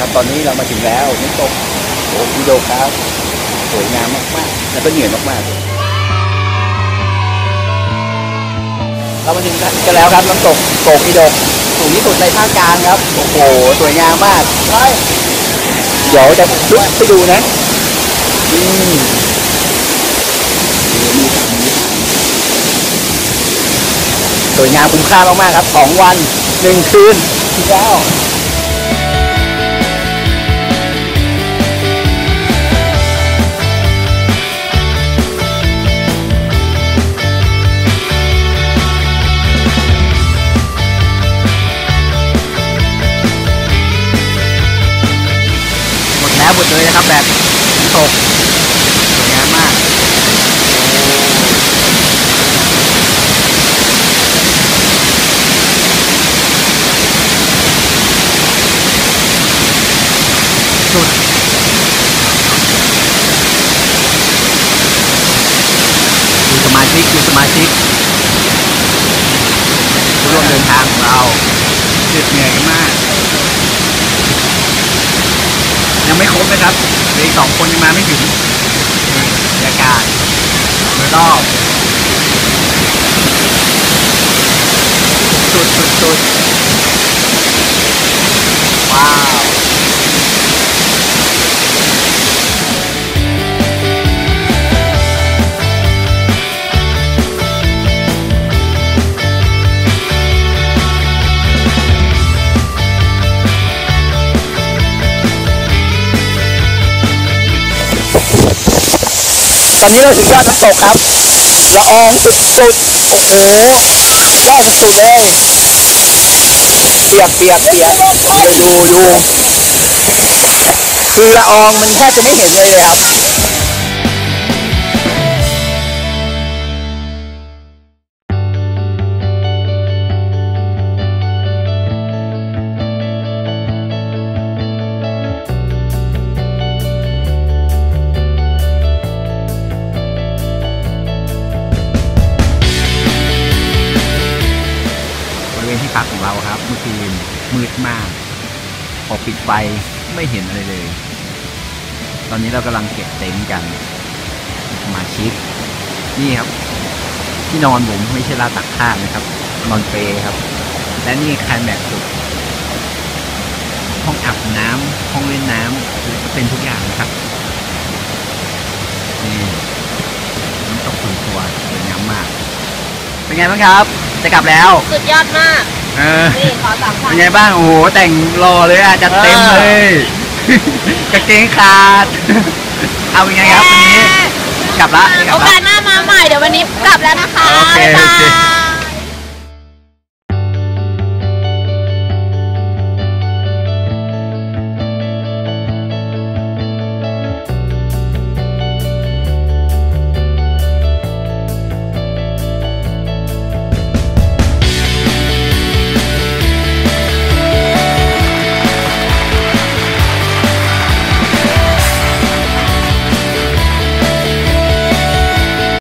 ครับ ตอนนี้เรามาถึงแล้วน้ำตกโอ้พิโดครับสวยงามมากๆ แล้วก็เหนื่อยมากๆ เรามาถึงกันแล้วครับน้ำตกโกกพิโดสูงที่สุดในภาคกลางครับ โอ้โห สวยงามมากเดี๋ยวจะลุกไปดูนะอืมสวยงามคุ้มค่ามากๆครับสองวันหนึ่งคืนที่แล้ว นะครับแบบตกสวยงามมากสุดดูสมาชิกดูสมาชิกผู้ร่วมเดินทางของเราเหนื่อยกันมาก ยังไม่ครบนะครับเหลืออีกสองคนยังมาไม่ถึงบรรยากาศโดยรอบสุดสุดสุด อนนี้เราถึงยอดน้ำตกครับละอองสุดๆโอ้โหยอดสุดๆเลยเปียกเปียกเปียกดูดูดูคือละอองมันแทบจะไม่เห็นเลยเลยครับ พักของเราครับ เมื่อคืนมืดมากพอปิดไฟไม่เห็นอะไรเลย ตอนนี้เรากำลังเก็บเต็นท์กันมาชิกนี่ครับ ที่นอนผมไม่ใช่ลาตักผ้านะครับ นอนเปรครับ และนี่คายแม็กสุด ห้องอาบน้ำห้องเล่นน้ำและก็เป็นทุกอย่างนะครับนี่น้ำตกส่วนตัวสวยงามมาก เป็นไงบ้างครับ จะกลับแล้ว สุดยอดมาก เออนี่ขอสามพันเป็นไงบ้างโอ้โหแต่งรอเลยอะจัดเต็มเลย กางเกงขาด เอาเป็นไงครับวันนี้ กลับละโอกาสหน้ามาใหม่เดี๋ยววันนี้กลับแล้วนะคะโอเคบ๊ายบาโอเค ย